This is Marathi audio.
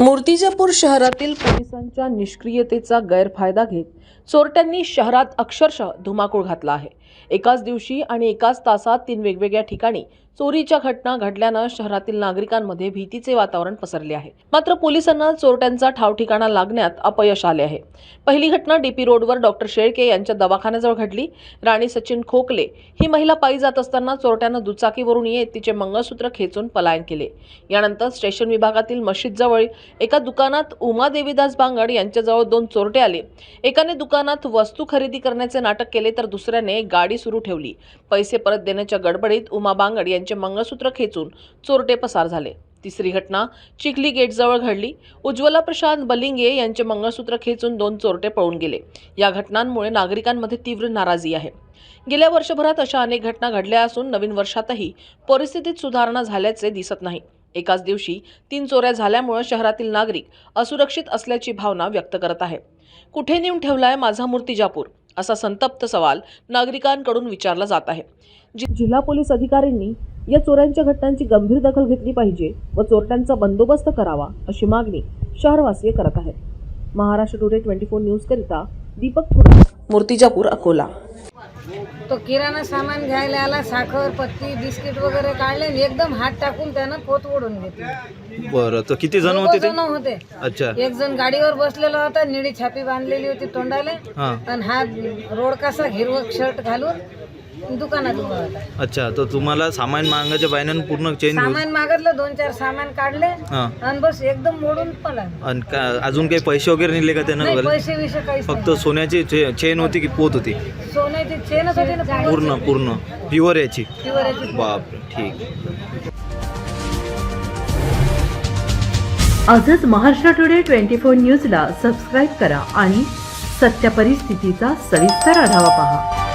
मूर्तिजापूर शहरातील पोलिसांच्या निष्क्रियतेचा गैरफायदा घेत चोरट्यांनी शहरात अक्षरशः धुमाकूळ घातला आहे. एकाच दिवशी आणि एकाच तासात तीन वेगवेगळ्या ठिकाणी चोरीच्या घटना घडल्यानं शहरातील नागरिकांमध्ये भीतीचे वातावरण पसरले आहे. मात्र पोलिसांना चोरट्यांचा ठावठिकाणा लागण्यात अपयश आले आहे. पहिली घटना डीपी रोडवर डॉक्टर शेळके यांच्या दवाखान्याजवळ घडली. राणी सचिन खोकले ही महिला पायी जात असताना चोरट्यानं दुचाकीवरून येत तिचे मंगळसूत्र खेचून पलायन केले. यानंतर स्टेशन विभागातील मशीदजवळ एका दुकानात उमा देवीदास बांगड यांच्याजवळ दोन चोरटे आले. एकाने दुकानात वस्तू खरेदी करण्याचे नाटक केले तर दुसऱ्याने गाडी सुरू ठेवली. पैसे परत देण्याच्या गडबडीत उमा बांगड यांचे मंगळसूत्र खेचून चोरटे पसार झाले. तिसरी घटना चिखली गेटजवळ घडली. उज्ज्वला प्रशांत बलिंगे यांचे मंगळसूत्र खेचून दोन चोरटे पळून गेले. या घटनांमुळे नागरिकांमध्ये तीव्र नाराजी आहे. गेल्या वर्षभरात अशा अनेक घटना घडल्या असून नवीन वर्षातही परिस्थितीत सुधारणा झाल्याचे दिसत नाही. एकाच दिवशी तीन चोऱ्या झाल्यामुळे शहरातील नागरिक असुरक्षित असल्याची भावना व्यक्त करत आहे. कुठे नेऊन ठेवलाय माझा मूर्तिजापूर? असा संतप्त सवाल नागरिकांकडून विचारला जात आहे. जिल्हा पोलीस अधिकाऱ्यांनी या चोऱ्यांच्या घटनांची गंभीर दखल घेतली पाहिजे व चोरट्यांचा बंदोबस्त करावा अशी मागणी शहरवासीय करत आहेत. Maharashtra today twenty four news करिता दीपक थोडा मूर्तिजापूर अकोला. तो किराणा सामान घ्यायला आला साखर पत्ती बिस्किट वगैरे काढले आणि एकदम हात टाकून त्यानं पोत ओढून घेतली. बरं तर किती जण होते ते? जण होते. अच्छा. एक जण गाडीवर बसलेला होता निळी छापी बांधलेली होती तोंडाले. हा. आणि हा रोड कसा हिरवं शर्ट घालून दुकानात उभा होता. अच्छा तर तुम्हाला सामान मागायच्या बायनं पूर्ण चेंज सामान मागितलं दोन चार सामान काढले हा. आणि बस एकदम मोडून पळाला आणि का अजून काही पैसे वगैरे नेले का त्यानं नाही वगैरे पैसे विषय काहीच फक्त सोन्याची चे- चेन होती की पोत होती. सोन्याची चेनच होती ना पूर्ण पूर्ण. प्युअर याची? प्युअर बाप ठीक. आजच महाराष्ट्र टुडे ट्वेंटी फोर न्यूजला सबस्क्राईब करा आणि सत्य परिस्थितीचा सविस्तर आढावा पहा.